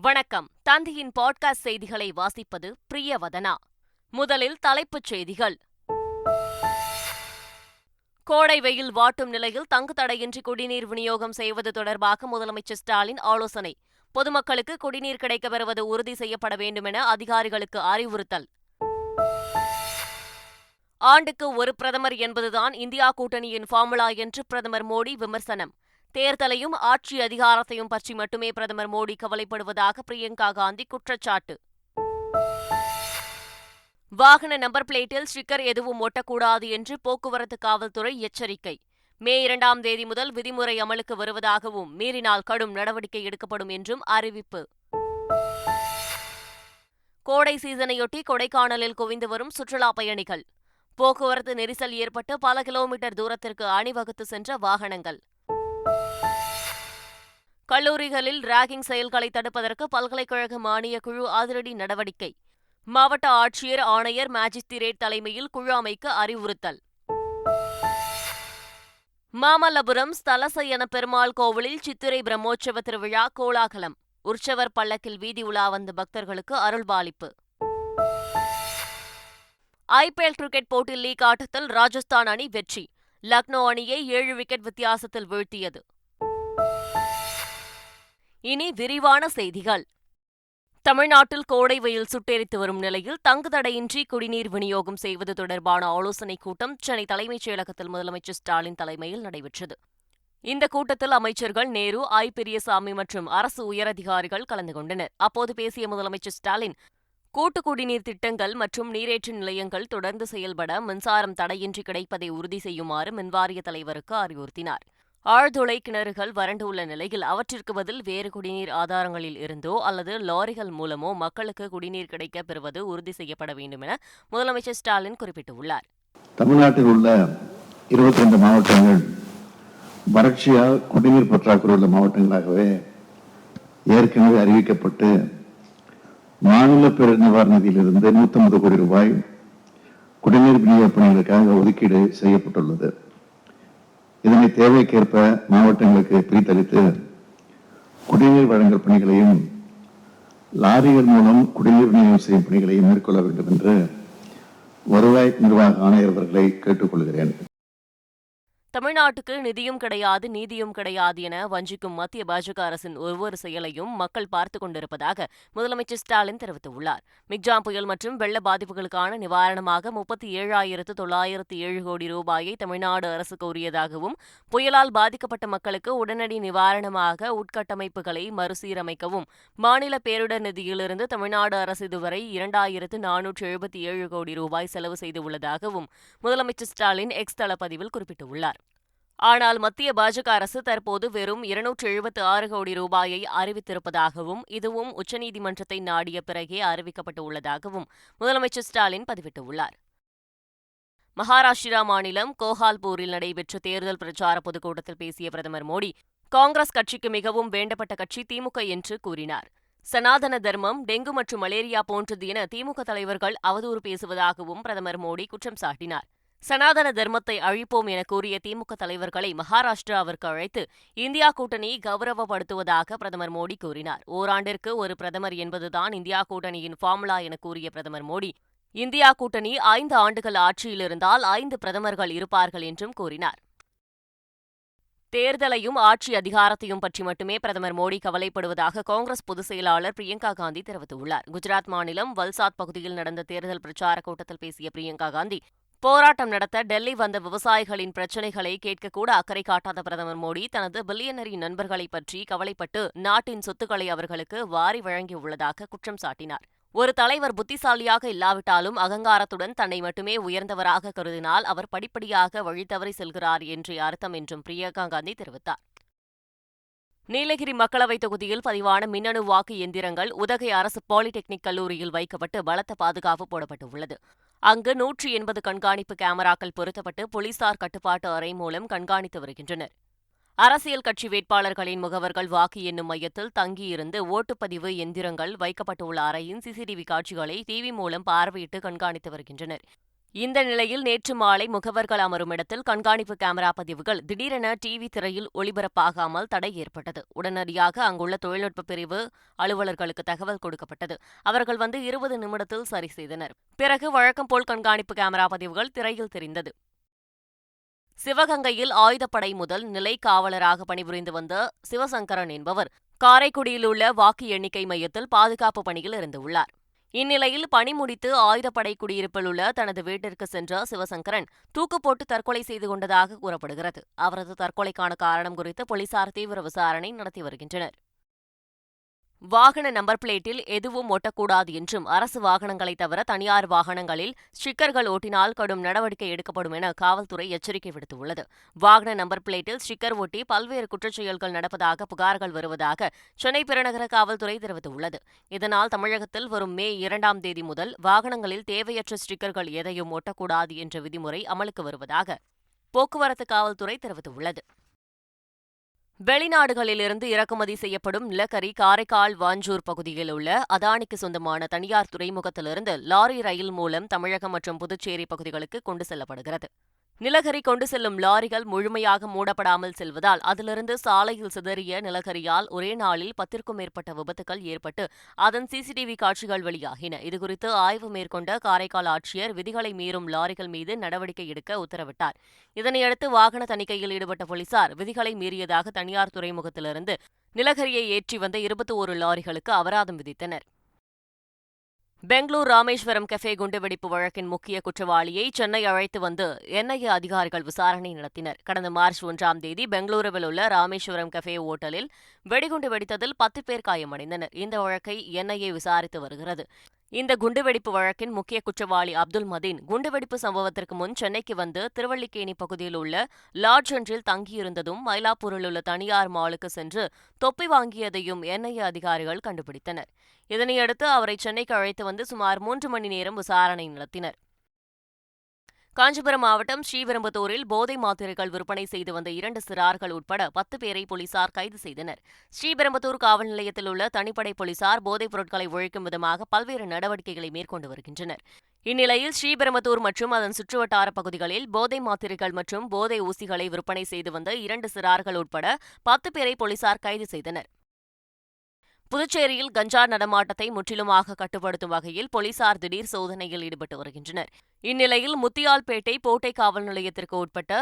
வணக்கம். தந்தியின் பாட்காஸ்ட் செய்திகளை வாசிப்பது பிரியவதனா. முதலில் தலைப்புச் செய்திகள். கோடை வெயில் வாட்டும் நிலையில் தங்கு தடையின்றி குடிநீர் விநியோகம் செய்வது தொடர்பாக முதலமைச்சர் ஸ்டாலின் ஆலோசனை. பொதுமக்களுக்கு குடிநீர் கிடைக்க பெறுவது உறுதி செய்யப்பட வேண்டுமென அதிகாரிகளுக்கு அறிவுறுத்தல். ஆண்டுக்கு ஒரு பிரதமர் என்பதுதான் இந்தியா கூட்டணியின் ஃபார்முலா என்று பிரதமர் மோடி விமர்சனம். தேர்தலையும் ஆட்சி அதிகாரத்தையும் பற்றி மட்டுமே பிரதமர் மோடி கவலைப்படுவதாக பிரியங்கா காந்தி குற்றச்சாட்டு. வாகன நம்பர் பிளேட்டில் ஸ்டிக்கர் எதுவும் ஒட்டக்கூடாது என்று போக்குவரத்து காவல்துறை எச்சரிக்கை. மே இரண்டாம் தேதி முதல் விதிமுறை அமலுக்கு வருவதாகவும் மீறினால் கடும் நடவடிக்கை எடுக்கப்படும் என்றும் அறிவிப்பு. கோடை சீசனையொட்டி கொடைக்கானலில் குவிந்து வரும் சுற்றுலா பயணிகள். போக்குவரத்து நெரிசல் ஏற்பட்டு பல கிலோமீட்டர் தூரத்திற்கு அணிவகுத்து சென்ற வாகனங்கள். கல்லூரிகளில் ராகிங் செயல்களை தடுப்பதற்கு பல்கலைக்கழக மானியக் குழு அதிரடி நடவடிக்கை. மாவட்ட ஆட்சியர் ஆணையர் மாஜிஸ்திரேட் தலைமையில் குழு அமைக்க அறிவுறுத்தல். மாமல்லபுரம் ஸ்தலசயன பெருமாள் கோவிலில் சித்திரை பிரம்மோற்சவ திருவிழா கோலாகலம். உற்சவர் பல்லக்கில் வீதி உலா வந்த பக்தர்களுக்கு அருள்பாலிப்பு. ஐபிஎல் கிரிக்கெட் போட்டி லீக் ஆட்டத்தில் ராஜஸ்தான் அணி வெற்றி. லக்னோ அணியை ஏழு விக்கெட் வித்தியாசத்தில் வீழ்த்தியது. இனி விரிவான செய்திகள். தமிழ்நாட்டில் கோடை வெயில் சுட்டெரித்து வரும் நிலையில் தங்கு தடையின்றி குடிநீர் விநியோகம் செய்வது தொடர்பான ஆலோசனைக் கூட்டம் சென்னை தலைமைச் செயலகத்தில் முதலமைச்சர் ஸ்டாலின் தலைமையில் நடைபெற்றது. இந்த கூட்டத்தில் அமைச்சர்கள் நேரு ஐ. பெரியசாமி மற்றும் அரசு உயரதிகாரிகள் கலந்து கொண்டனர். அப்போது பேசிய முதலமைச்சர் ஸ்டாலின் கூட்டு குடிநீர் திட்டங்கள் மற்றும் நீரேற்று நிலையங்கள் தொடர்ந்து செயல்பட மின்சாரம் தடையின்றி கிடைப்பதை உறுதி செய்யுமாறு மின்வாரிய தலைவருக்கு அறிவுறுத்தினார். ஆழ்துளை கிணறுகள் வறண்டுள்ள நிலையில் அவற்றிற்கு பதில் வேறு குடிநீர் ஆதாரங்களில் இருந்தோ அல்லது லாரிகள் மூலமோ மக்களுக்கு குடிநீர் கிடைக்க பெறுவது உறுதி செய்யப்பட வேண்டும் என முதலமைச்சர் ஸ்டாலின் குறிப்பிட்டுள்ளார். தமிழ்நாட்டில் உள்ள இருபத்தி ரெண்டு மாவட்டங்கள் வறட்சியால் குடிநீர் பற்றாக்குறை உள்ள மாவட்டங்களாகவே ஏற்கனவே அறிவிக்கப்பட்டு மாநில பேரிடர் நிவாரண நிதியிலிருந்து நூற்றி ஐம்பது கோடி ரூபாய் குடிநீர் விநியோக பணிகளுக்காக ஒதுக்கீடு செய்யப்பட்டுள்ளது. இதனை தேவைக்கேற்ப மாவட்டங்களுக்கு பிரித்தளித்து குடிநீர் வழங்கல் பணிகளையும் லாரிகள் மூலம் குடிநீர் விநியோகம் செய்யும் பணிகளையும் மேற்கொள்ள வேண்டும் என்று வருவாய் நிர்வாக ஆணையர் அவர்களை கேட்டுக்கொள்கிறேன். தமிழ்நாட்டுக்கு நிதியும் கிடையாது நீதியும் கிடையாது என வஞ்சிக்கும் மத்திய பாஜக அரசின் ஒவ்வொரு செயலையும் மக்கள் பார்த்துக் கொண்டிருப்பதாக முதலமைச்சர் ஸ்டாலின் தெரிவித்துள்ளார். மிக்ஜாம் புயல் மற்றும் வெள்ள பாதிப்புகளுக்கான நிவாரணமாக முப்பத்தி ஏழாயிரத்து தொள்ளாயிரத்து ஏழு கோடி ரூபாயை தமிழ்நாடு அரசு கோரியதாகவும் புயலால் பாதிக்கப்பட்ட மக்களுக்கு உடனடி நிவாரணமாக உட்கட்டமைப்புகளை மறுசீரமைக்கவும் மாநில பேரிடர் நிதியிலிருந்து தமிழ்நாடு அரசு இதுவரை இரண்டாயிரத்து நானூற்று எழுபத்தி ஏழு கோடி ரூபாய் செலவு செய்துள்ளதாகவும் முதலமைச்சர் ஸ்டாலின் எக்ஸ் தளப்பதிவில் குறிப்பிட்டுள்ளார். ஆனால் மத்திய பாஜக அரசு தற்போது வெறும் இருநூற்று எழுபத்து ஆறு கோடி ரூபாயை அறிவித்திருப்பதாகவும் இதுவும் உச்சநீதிமன்றத்தை நாடிய பிறகே அறிவிக்கப்பட்டு உள்ளதாகவும் முதலமைச்சர் ஸ்டாலின் பதிவிட்டுள்ளார். மகாராஷ்டிரா மாநிலம் கோஹால்பூரில் நடைபெற்ற தேர்தல் பிரச்சார பொதுக்கூட்டத்தில் பேசிய பிரதமர் மோடி காங்கிரஸ் கட்சிக்கு மிகவும் வேண்டப்பட்ட கட்சி திமுக என்று கூறினார். சனாதன தர்மம் டெங்கு மற்றும் மலேரியா போன்றது என திமுக தலைவர்கள் அவதூறு பேசுவதாகவும் பிரதமர் மோடி குற்றம் சாட்டினார். சனாதன தர்மத்தை அழிப்போம் என கூறிய திமுக தலைவர்களை மகாராஷ்டிராவிற்கு அழைத்து இந்தியா கூட்டணி கௌரவப்படுத்துவதாக பிரதமர் மோடி கூறினார். ஓராண்டிற்கு ஒரு பிரதமர் என்பதுதான் இந்தியா கூட்டணியின் ஃபார்முலா என கூறிய பிரதமர் மோடி இந்தியா கூட்டணி ஐந்து ஆண்டுகள் ஆட்சியில் இருந்தால் ஐந்து பிரதமர்கள் இருப்பார்கள் என்றும் கூறினார். தேர்தலையும் ஆட்சி அதிகாரத்தையும் பற்றி மட்டுமே பிரதமர் மோடி கவலைப்படுவதாக காங்கிரஸ் பொதுச் செயலாளர் பிரியங்கா காந்தி தெரிவித்துள்ளார். குஜராத் மாநிலம் வல்சாத் பகுதியில் நடந்த தேர்தல் பிரச்சார கூட்டத்தில் பேசிய பிரியங்கா காந்தி போராட்டம் நடத்த டெல்லி வந்த விவசாயிகளின் பிரச்சினைகளை கேட்கக்கூட அக்கறை காட்டாத பிரதமர் மோடி தனது பில்லியனரி நண்பர்களை பற்றி கவலைப்பட்டு நாட்டின் சொத்துக்களை அவர்களுக்கு வாரி வழங்கியுள்ளதாக குற்றம் சாட்டினார். ஒரு தலைவர் புத்திசாலியாக இல்லாவிட்டாலும் அகங்காரத்துடன் தன்னை மட்டுமே உயர்ந்தவராக கருதினால் அவர் படிப்படியாக வழித்தவறி செல்கிறார் என்று அர்த்தம் என்றும் பிரியங்கா காந்தி தெரிவித்தார். நீலகிரி மக்களவைத் தொகுதியில் பதிவான மின்னணு வாக்கு எந்திரங்கள் உதகை அரசு பாலிடெக்னிக் கல்லூரியில் வைக்கப்பட்டு பலத்த பாதுகாப்பு போடப்பட்டுள்ளது. அங்கு நூற்றி எண்பது கண்காணிப்பு கேமராக்கள் பொருத்தப்பட்டு போலீசார் கட்டுப்பாட்டு அறை மூலம் கண்காணித்து வருகின்றனர். அரசியல் கட்சி வேட்பாளர்களின் முகவர்கள் வாக்கு எண்ணும் மையத்தில் தங்கியிருந்து ஓட்டுப்பதிவு எந்திரங்கள் வைக்கப்பட்டுள்ள அறையின் சிசிடிவி காட்சிகளை டிவி மூலம் பார்வையிட்டு கண்காணித்து வருகின்றனர். இந்த நிலையில் நேற்று மாலை முகவர்கள் அமரும் இடத்தில் கண்காணிப்பு கேமரா பதிவுகள் திடீரென டிவி திரையில் ஒளிபரப்பாகாமல் தடை ஏற்பட்டது. உடனடியாக அங்குள்ள தொழில்நுட்ப பிரிவு அலுவலர்களுக்கு தகவல் கொடுக்கப்பட்டது. அவர்கள் வந்து இருபது நிமிடத்தில் சரி செய்தனர். பிறகு வழக்கம் போல் கண்காணிப்பு கேமரா பதிவுகள் திரையில் தெரிந்தது. சிவகங்கையில் ஆயுதப்படை முதல் நிலை காவலராக பணிபுரிந்து வந்த சிவசங்கரன் என்பவர் காரைக்குடியில் உள்ள வாக்கு எண்ணிக்கை மையத்தில் பாதுகாப்பு பணியில் இருந்துள்ளார் இந்நிலையில் பணி முடித்து ஆயுதப்படை குடியிருப்பில் உள்ள தனது வீட்டிற்கு சென்ற சிவசங்கரன் தூக்கு போட்டு தற்கொலை செய்து கொண்டதாக கூறப்படுகிறது. அவரது தற்கொலைக்கான காரணம் குறித்து போலீசார் தீவிர விசாரணை நடத்தி வருகின்றனர். வாகன நம்பர் பிளேட்டில் எதுவும் ஒட்டக்கூடாது என்றும் அரசு வாகனங்களை தவிர தனியார் வாகனங்களில் ஸ்டிக்கர்கள் ஓட்டினால் கடும் நடவடிக்கை எடுக்கப்படும் என காவல்துறை எச்சரிக்கை விடுத்துள்ளது. வாகன நம்பர் பிளேட்டில் ஸ்டிக்கர் ஒட்டி பல்வேறு குற்றச்செயல்கள் நடப்பதாக புகார்கள் வருவதாக சென்னை பெருநகர காவல்துறை தெரிவித்துள்ளது. இதனால் தமிழகத்தில் வரும் மே இரண்டாம் தேதி முதல் வாகனங்களில் தேவையற்ற ஸ்டிக்கர்கள் எதையும் ஒட்டக்கூடாது என்ற விதிமுறை அமலுக்கு வருவதாக போக்குவரத்து காவல்துறை தெரிவித்துள்ளது. வெளிநாடுகளிலிருந்து இறக்குமதி செய்யப்படும் நிலக்கரி காரைக்கால் வாஞ்சூர் பகுதியில் உள்ள அதானிக்கு சொந்தமான தனியார் துறைமுகத்திலிருந்து லாரி ரயில் மூலம் தமிழகம் மற்றும் புதுச்சேரி பகுதிகளுக்கு கொண்டு செல்லப்படுகிறது. நிலக்கரி கொண்டு செல்லும் லாரிகள் முழுமையாக மூடப்படாமல் செல்வதால் அதிலிருந்து சாலையில் சிதறிய நிலக்கரியால் ஒரே நாளில் பத்திற்கும் மேற்பட்ட விபத்துகள் ஏற்பட்டு அதன் சிசிடிவி காட்சிகள் வெளியாகின. இதுகுறித்து ஆய்வு மேற்கொண்ட காரைக்கால் ஆட்சியர் விதிகளை மீறும் லாரிகள் மீது நடவடிக்கை எடுக்க உத்தரவிட்டார். இதனையடுத்து வாகன தணிக்கையில் ஈடுபட்ட போலீசார் விதிகளை மீறியதாக தனியார் துறைமுகத்திலிருந்து நிலக்கரியை ஏற்றி வந்த இருபத்தி ஒரு லாரிகளுக்கு அபராதம் விதித்தனர். பெங்களூர் ராமேஸ்வரம் கெஃபே குண்டுவெடிப்பு வழக்கின் முக்கிய குற்றவாளியை சென்னை அழைத்து வந்து என்ஐஏ அதிகாரிகள் விசாரணை நடத்தினர். கடந்த மார்ச் ஒன்றாம் தேதி பெங்களூருவில் உள்ள ராமேஸ்வரம் கெஃபே ஓட்டலில் வெடிகுண்டு வெடித்ததில் பத்து பேர் காயமடைந்தனர். இந்த வழக்கை என்ஐஏ விசாரித்து வருகிறது. இந்த குண்டுவெடிப்பு வழக்கின் முக்கிய குற்றவாளி அப்துல் மதீன் குண்டுவெடிப்பு சம்பவத்திற்கு முன் சென்னைக்கு வந்து திருவள்ளிக்கேணி பகுதியில் உள்ள லாட்ஜ் ஒன்றில் தங்கியிருந்ததும் மயிலாப்பூரில் உள்ள தனியார் மாலுக்கு சென்று தொப்பி வாங்கியதையும் என்ஐஏ அதிகாரிகள் கண்டுபிடித்தனர். இதனையடுத்து அவரை சென்னைக்கு அழைத்து வந்து சுமார் மூன்று மணி நேரம் விசாரணை நடத்தினர். காஞ்சிபுரம் மாவட்டம் ஸ்ரீவிரும்பத்தூரில் போதை மாத்திரைகள் விற்பனை செய்து வந்த இரண்டு சிறார்கள் உட்பட பத்து பேரை போலீசார் கைது செய்தனர். ஸ்ரீபெரும்புத்தூர் காவல் நிலையத்தில் உள்ள தனிப்படை போலீசார் போதைப் பொருட்களை ஒழிக்கும் விதமாக பல்வேறு நடவடிக்கைகளை மேற்கொண்டு வருகின்றனர். இந்நிலையில் ஸ்ரீபெரும்புத்தூர் மற்றும் அதன் சுற்றுவட்டார பகுதிகளில் போதை மாத்திரைகள் மற்றும் போதை ஊசிகளை விற்பனை செய்து வந்த இரண்டு சிறார்கள் உட்பட பத்து பேரை போலீசார் கைது செய்தனர். புதுச்சேரியில் கஞ்சா நடமாட்டத்தை முற்றிலுமாக கட்டுப்படுத்தும் வகையில் போலீசார் திடீர் சோதனையில் ஈடுபட்டு வருகின்றனர். இந்நிலையில் முத்தியால்பேட்டை போட்டை காவல் நிலையத்திற்கு உட்பட்ட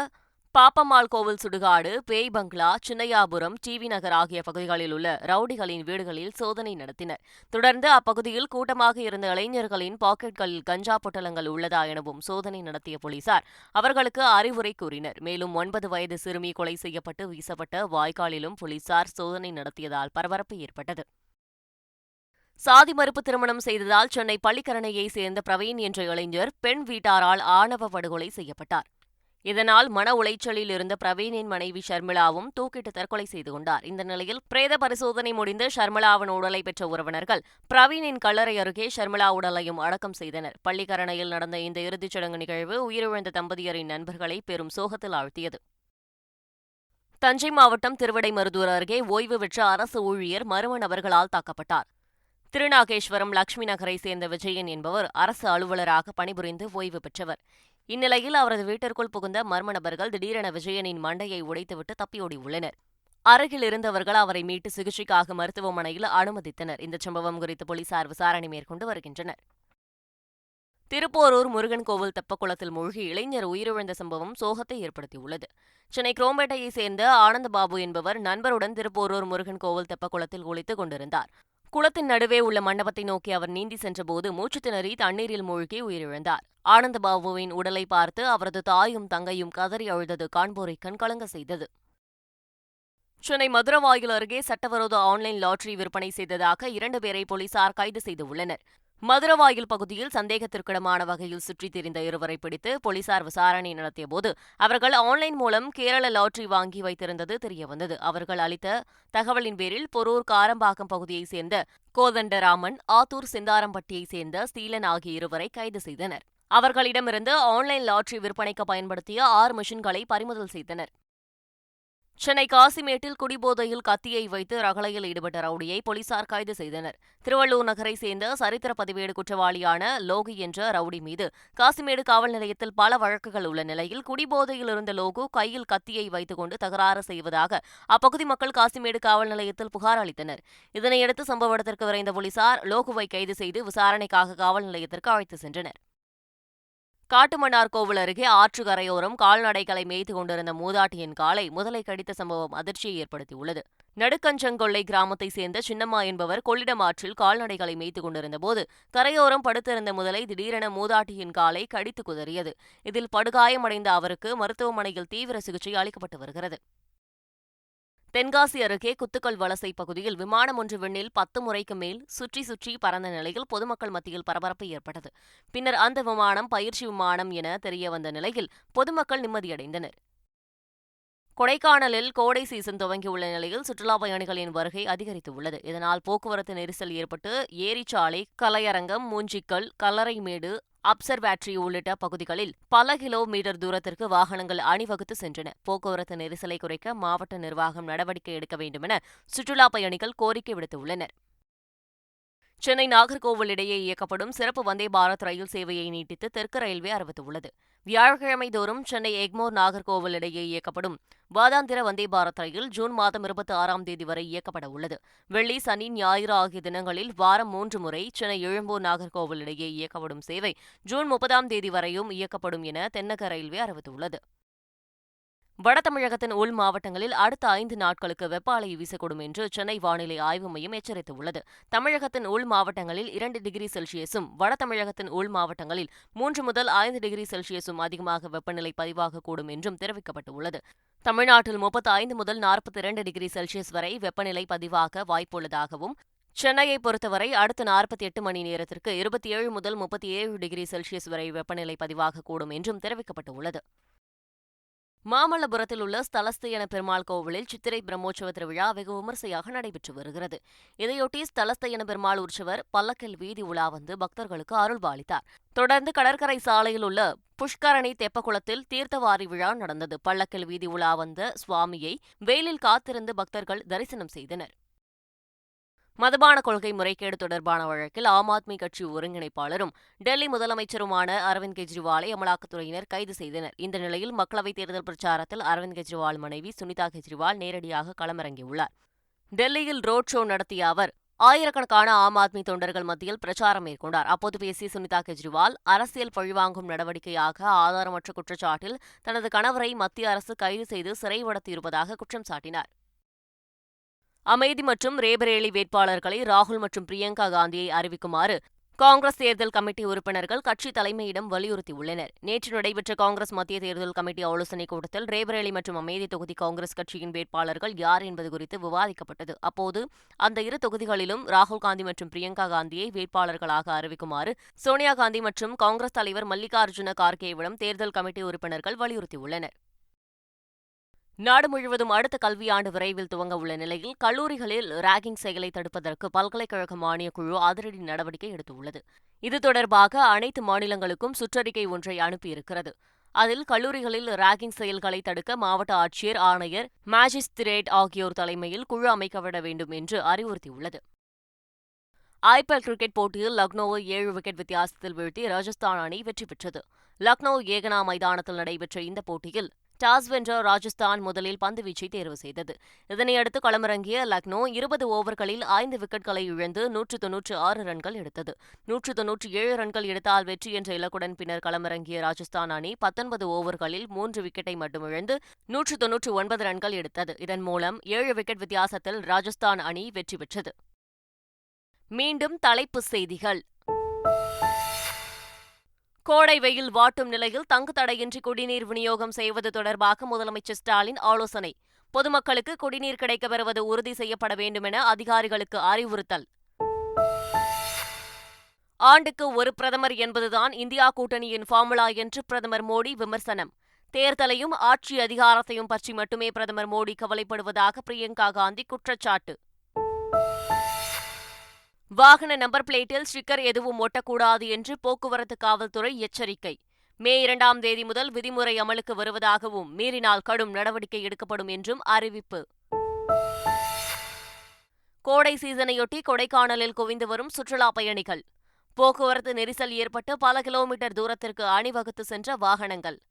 பாப்பம்மாள் கோவில் சுடுகாடு பேய் பங்களா சின்னையாபுரம் டிவி நகர் ஆகிய பகுதிகளில் உள்ள ரவுடிகளின் வீடுகளில் சோதனை நடத்தினர். தொடர்ந்து அப்பகுதியில் கூட்டமாக இருந்த இளைஞர்களின் பாக்கெட்களில் கஞ்சா பொட்டலங்கள் உள்ளதா எனவும் சோதனை நடத்திய போலீசார் அவர்களுக்கு அறிவுரை கூறினர். மேலும் ஒன்பது வயது சிறுமி கொலை செய்யப்பட்டு வீசப்பட்ட வாய்க்காலிலும் போலீசார் சோதனை நடத்தியதால் பரபரப்பு ஏற்பட்டது. சாதி மறுப்பு திருமணம் செய்ததால் சென்னை பள்ளிக்கரணையை சேர்ந்த பிரவீன் என்ற இளைஞர் பெண் வீட்டாரால் ஆணவ படுகொலை செய்யப்பட்டார். இதனால் மன உளைச்சலில் இருந்த பிரவீனின் மனைவி ஷர்மிளாவும் தூக்கிட்டு தற்கொலை செய்து கொண்டார். இந்த நிலையில் பிரேத பரிசோதனை முடிந்து ஷர்மிளாவின் உடலை பெற்ற உறவினர்கள் பிரவீனின் கல்லறை அருகே ஷர்மிளா உடலையும் அடக்கம் செய்தனர். பள்ளிக்கரணையில் நடந்த இந்த இறுதிச் சடங்கு நிகழ்வு உயிரிழந்த தம்பதியரின் நண்பர்களை பெரும் சோகத்தில் ஆழ்த்தியது. தஞ்சை மாவட்டம் திருவிடைமருதூர் அருகே ஓய்வு பெற்ற அரசு ஊழியர் மர்ம நபர்களால் தாக்கப்பட்டார். திருநாகேஸ்வரம் லட்சுமி நகரை சேர்ந்த விஜயன் என்பவர் அரசு அலுவலராக பணிபுரிந்து ஓய்வு பெற்றவர். இந்நிலையில் அவரது வீட்டிற்குள் புகுந்த மர்ம நபர்கள் திடீரென விஜயனின் மண்டையை உடைத்துவிட்டு தப்பியோடியுள்ளனர் அருகில் இருந்தவர்கள் அவரை மீட்டு சிகிச்சைக்காக மருத்துவமனையில் அனுமதித்தனர். இந்த சம்பவம் குறித்து போலீசார் விசாரணை மேற்கொண்டு வருகின்றனர். திருப்போரூர் முருகன் கோவில் தெப்பக்குளத்தில் மூழ்கி இளைஞர் உயிரிழந்த சம்பவம் சோகத்தை ஏற்படுத்தியுள்ளது. சென்னை குரோம்பேட்டையைச் சேர்ந்த ஆனந்தபாபு என்பவர் நண்பருடன் திருப்போரூர் முருகன் கோவில் தெப்பக்குளத்தில் குளித்துக் கொண்டிருந்தார். குளத்தின் நடுவே உள்ள மண்டபத்தை நோக்கி அவர் நீந்தி சென்றபோது மூச்சு திணறி தண்ணீரில் மூழ்கி உயிரிழந்தார். ஆனந்தபாபுவின் உடலை பார்த்து அவரது தாயும் தங்கையும் கதறி அழுதது காண்போரை கண்கலங்க செய்தது. சென்னை மதுரவாயில் அருகே சட்டவிரோத ஆன்லைன் லாட்டரி விற்பனை செய்ததாக இரண்டு பேரை போலீசார் கைது செய்துள்ளனர் மதுரவாயில் பகுதியில் சந்தேகத்திற்கிடமான வகையில் சுற்றித் திரிந்த இருவரை பிடித்து போலீசார் விசாரணை நடத்தியபோது அவர்கள் ஆன்லைன் மூலம் கேரள லாட்டரி வாங்கி வைத்திருந்தது தெரியவந்தது. அவர்கள் அளித்த தகவலின் பேரில் பொரூர் காரம்பாக்கம் பகுதியைச் சேர்ந்த கோதண்டராமன் ஆத்தூர் சிந்தாரம்பட்டியைச் சேர்ந்த ஸ்டீலன் ஆகிய இருவரை கைது செய்தனர். அவர்களிடமிருந்து ஆன்லைன் லாட்டரி விற்பனைக்கு பயன்படுத்திய ஆறு மிஷின்களை பறிமுதல் செய்தனர். சென்னை காசிமேட்டில் குடிபோதையில் கத்தியை வைத்து ரகளையில் ஈடுபட்ட ரவுடியை போலீசார் கைது செய்தனர். திருவள்ளூர் நகரை சேர்ந்த சரித்திர பதிவேடு குற்றவாளியான லோகு என்ற ரவுடி மீது காசிமேடு காவல் நிலையத்தில் பல வழக்குகள் உள்ள நிலையில் குடிபோதையில் இருந்த லோகு கையில் கத்தியை வைத்துக்கொண்டு தகராறு செய்வதாக அப்பகுதி மக்கள் காசிமேடு காவல் நிலையத்தில் புகார் அளித்தனர். இதனையடுத்து சம்பவ இடத்திற்கு விரைந்த போலீசார் லோகுவை கைது செய்து விசாரணைக்காக காவல் நிலையத்திற்கு அழைத்து சென்றனர். காட்டுமன்னார்கோவில் அருகே ஆற்று கரையோரம் கால்நடைகளை மேய்த்து கொண்டிருந்த மூதாட்டியின் காலை முதலை கடித்த சம்பவம் அதிர்ச்சியை ஏற்படுத்தியுள்ளது. நடுக்கஞ்சங்கொள்ளை கிராமத்தைச் சேர்ந்த சின்னம்மா என்பவர் கொள்ளிடம் ஆற்றில் கால்நடைகளை மேய்த்துக் கொண்டிருந்தபோது கரையோரம் படுத்திருந்த முதலை திடீரென மூதாட்டியின் காலை கடித்து குதறியது. இதில் படுகாயமடைந்த அவருக்கு மருத்துவமனையில் தீவிர சிகிச்சை அளிக்கப்பட்டு வருகிறது. தென்காசி அருகே குத்துக்கல் வலசை பகுதியில் விமானம் ஒன்று விண்ணில் பத்து முறைக்கு மேல் சுற்றி சுற்றி பறந்த நிலையில் பொதுமக்கள் மத்தியில் பரபரப்பு ஏற்பட்டது. பின்னர் அந்த விமானம் பயிற்சி விமானம் என தெரியவந்த நிலையில் பொதுமக்கள் நிம்மதியடைந்தனர். கொடைக்கானலில் கோடை சீசன் துவங்கியுள்ள நிலையில் சுற்றுலாப் பயணிகளின் வருகை அதிகரித்துள்ளது. இதனால் போக்குவரத்து நெரிசல் ஏற்பட்டு ஏரிச்சாலை கலையரங்கம் மூஞ்சிக்கல் கல்லறைமேடு அப்சர்வேட்டரி உள்ளிட்ட பகுதிகளில் பல கிலோமீட்டர் தூரத்திற்கு வாகனங்கள் அணிவகுத்து சென்றன. போக்குவரத்து நெரிசலை குறைக்க மாவட்ட நிர்வாகம் நடவடிக்கை எடுக்க வேண்டுமென சுற்றுலாப் பயணிகள் கோரிக்கை விடுத்துள்ளனர். சென்னை நாகர்கோவில் இடையே இயக்கப்படும் சிறப்பு வந்தே பாரத் ரயில் சேவையை நீட்டித்து தெற்கு ரயில்வே அறிவித்துள்ளது. வியாழக்கிழமை தோறும் சென்னை எக்மோர் நாகர்கோவில் இடையே இயக்கப்படும் வாதாந்திர வந்தே பாரத் ரயில் ஜூன் மாதம் இருபத்தி ஆறாம் தேதி வரை இயக்கப்பட உள்ளது. வெள்ளி சனி ஞாயிறு ஆகிய தினங்களில் வாரம் மூன்று முறை சென்னை எழும்பூர் நாகர்கோவில் இடையே இயக்கப்படும் சேவை ஜூன் முப்பதாம் தேதி வரையும் இயக்கப்படும் என தென்னக ரயில்வே அறிவித்துள்ளது. வட தமிழகத்தின் உள் மாவட்டங்களில் அடுத்த ஐந்து நாட்களுக்கு வெப்ப அலை வீசக்கூடும் என்று சென்னை வானிலை ஆய்வு மையம் எச்சரித்துள்ளது. தமிழகத்தின் உள் மாவட்டங்களில் இரண்டு டிகிரி செல்சியஸும் வட தமிழகத்தின் உள் மாவட்டங்களில் மூன்று முதல் ஐந்து டிகிரி செல்சியஸும் அதிகமாக வெப்பநிலை பதிவாகக்கூடும் என்றும் தெரிவிக்கப்பட்டுள்ளது. தமிழ்நாட்டில் முப்பத்தி ஐந்து முதல் நாற்பத்தி இரண்டு டிகிரி செல்சியஸ் வரை வெப்பநிலை பதிவாக வாய்ப்புள்ளதாகவும் சென்னையை பொறுத்தவரை அடுத்த நாற்பத்தி எட்டு மணி நேரத்திற்கு இருபத்தி ஏழு முதல் முப்பத்தி ஏழு டிகிரி செல்சியஸ் வரை வெப்பநிலை பதிவாகக்கூடும் என்றும் தெரிவிக்கப்பட்டுள்ளது. மாமல்லபுரத்தில் உள்ள ஸ்தலஸ்தயன பெருமாள் கோவிலில் சித்திரை பிரம்மோற்சவ திருவிழா வெகு விமர்சையாக நடைபெற்று வருகிறது. இதையொட்டி ஸ்தலஸ்தயன பெருமாள் உற்சவர் பல்லக்கில் வீதி உலா வந்து பக்தர்களுக்கு அருள்பாலித்தார். தொடர்ந்து கடற்கரை சாலையில் உள்ள புஷ்கரணி தெப்பகுளத்தில் தீர்த்தவாரி விழா நடந்தது. பல்லக்கில் வீதி உலா வந்த சுவாமியை வெயிலில் காத்திருந்து பக்தர்கள் தரிசனம் செய்தனர். மதுபான கொள்கை முறைகேடு தொடர்பான வழக்கில் ஆம் ஆத்மி கட்சி ஒருங்கிணைப்பாளரும் டெல்லி முதலமைச்சருமான அரவிந்த் கெஜ்ரிவாலை அமலாக்கத்துறையினர் கைது செய்தனர். இந்த நிலையில் மக்களவைத் தேர்தல் பிரச்சாரத்தில் அரவிந்த் கெஜ்ரிவால் மனைவி சுனிதா கெஜ்ரிவால் நேரடியாக களமிறங்கியுள்ளார். டெல்லியில் ரோட் ஷோ நடத்திய அவர் ஆயிரக்கணக்கான ஆம் ஆத்மி தொண்டர்கள் மத்தியில் பிரச்சாரம் மேற்கொண்டார். அப்போது பேசிய சுனிதா கெஜ்ரிவால் அரசியல் பழிவாங்கும் நடவடிக்கையாக ஆதாரமற்ற குற்றச்சாட்டில் தனது கணவரை மத்திய அரசு கைது செய்து சிறைப்படுத்தியிருப்பதாக குற்றம் சாட்டினார். அமைதி மற்றும் ரேபரேலி வேட்பாளர்களை ராகுல் மற்றும் பிரியங்கா காந்தியை அறிவிக்குமாறு காங்கிரஸ் தேர்தல் கமிட்டி உறுப்பினர்கள் கட்சி தலைமையிடம் வலியுறுத்தியுள்ளனர். நேற்று நடைபெற்ற காங்கிரஸ் மத்திய தேர்தல் கமிட்டி ஆலோசனைக் கூட்டத்தில் ரேபரேலி மற்றும் அமேதி தொகுதி காங்கிரஸ் கட்சியின் வேட்பாளர்கள் யார் என்பது குறித்து விவாதிக்கப்பட்டது. அப்போது அந்த இரு தொகுதிகளிலும் ராகுல் காந்தி மற்றும் பிரியங்கா காந்தியை வேட்பாளர்களாக அறிவிக்குமாறு சோனியா காந்தி மற்றும் காங்கிரஸ் தலைவர் மல்லிகார்ஜுன கார்கேவிடம் தேர்தல் கமிட்டி உறுப்பினர்கள் வலியுறுத்தியுள்ளனர். நாடு முழுவதும் அடுத்த கல்வியாண்டு விரைவில் துவங்க உள்ள நிலையில் கல்லூரிகளில் ராகிங் செயலை தடுப்பதற்கு பல்கலைக்கழக மானியக்குழு அதிரடி நடவடிக்கை எடுத்துள்ளது. இது தொடர்பாக அனைத்து மாநிலங்களுக்கும் சுற்றறிக்கை ஒன்றை அனுப்பியிருக்கிறது. அதில் கல்லூரிகளில் ராகிங் செயல்களை தடுக்க மாவட்ட ஆட்சியர் ஆணையர் மாஜிஸ்திரேட் ஆகியோர் தலைமையில் குழு அமைக்கப்பட வேண்டும் என்று அறிவுறுத்தியுள்ளது. ஐபிஎல் கிரிக்கெட் போட்டியில் லக்னோவை ஏழு விக்கெட் வித்தியாசத்தில் வீழ்த்தி ராஜஸ்தான் அணி வெற்றி பெற்றது. லக்னோ ஏகனா மைதானத்தில் நடைபெற்ற இந்த போட்டியில் டாஸ் வென்ற ராஜஸ்தான் முதலில் பந்துவீச்சை தேர்வு செய்தது. இதனையடுத்து களமிறங்கிய லக்னோ இருபது ஓவர்களில் ஐந்து விக்கெட்களை இழந்து நூற்று தொன்னூற்று ஆறு ரன்கள் எடுத்தது. நூற்று தொன்னூற்று ஏழு ரன்கள் எடுத்தால் வெற்றி என்ற இலக்குடன் பின்னர் களமிறங்கிய ராஜஸ்தான் அணி பத்தொன்பது ஓவர்களில் மூன்று விக்கெட்டை மட்டும் இழந்து நூற்று தொன்னூற்று ஒன்பது ரன்கள் எடுத்தது. இதன் மூலம் ஏழு விக்கெட் வித்தியாசத்தில் ராஜஸ்தான் அணி வெற்றி பெற்றது. மீண்டும் தலைப்புச் செய்திகள். கோடை வெயில் வாட்டும் நிலையில் தங்கு தடையின்றி குடிநீர் விநியோகம் செய்வது தொடர்பாக முதலமைச்சர் ஸ்டாலின் ஆலோசனை. பொதுமக்களுக்கு குடிநீர் கிடைக்கப்பெறுவது உறுதி செய்யப்பட வேண்டுமென அதிகாரிகளுக்கு அறிவுறுத்தல். ஆண்டுக்கு ஒரு பிரதமர் என்பதுதான் இந்தியா கூட்டணியின் ஃபார்முலா என்று பிரதமர் மோடி விமர்சனம். தேர்தலையும் ஆட்சி அதிகாரத்தையும் பற்றி மட்டுமே பிரதமர் மோடி கவலைப்படுவதாக பிரியங்கா காந்தி குற்றச்சாட்டு. வாகன நம்பர் பிளேட்டில் ஸ்டிக்கர் எதுவும் ஒட்டக்கூடாது என்று போக்குவரத்து காவல்துறை எச்சரிக்கை. மே இரண்டாம் தேதி முதல் விதிமுறை அமலுக்கு வருவதாகவும் மீறினால் கடும் நடவடிக்கை எடுக்கப்படும் என்றும் அறிவிப்பு. கோடை சீசனையொட்டி கொடைக்கானலில் குவிந்து வரும் சுற்றுலா பயணிகள். போக்குவரத்து நெரிசல் ஏற்பட்டு பல கிலோமீட்டர் தூரத்திற்கு அணிவகுத்து சென்ற வாகனங்கள்.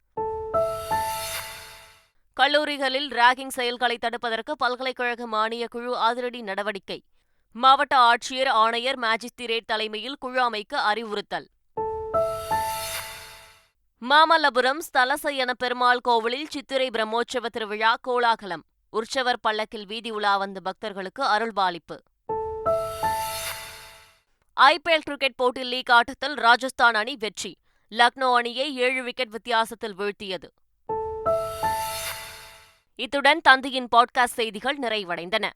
கல்லூரிகளில் ராகிங் செயல்களை தடுப்பதற்கு பல்கலைக்கழக மானியக் குழு அதிரடி நடவடிக்கை. மாவட்ட ஆட்சியர் ஆணையர் மாஜிஸ்திரேட் தலைமையில் குழு அமைக்க அறிவுறுத்தல். மாமல்லபுரம் ஸ்தலசயன பெருமாள் கோவிலில் சித்திரை பிரம்மோற்சவ திருவிழா கோலாகலம். உற்சவர் பல்லக்கில் வீதி உலா வந்த பக்தர்களுக்கு அருள்பாலிப்பு. ஐபிஎல் கிரிக்கெட் போட்டி லீக் ஆட்டத்தில் ராஜஸ்தான் அணி வெற்றி. லக்னோ அணியை ஏழு விக்கெட் வித்தியாசத்தில் வீழ்த்தியது. இத்துடன் தந்தையின் பாட்காஸ்ட் செய்திகள் நிறைவடைந்தன.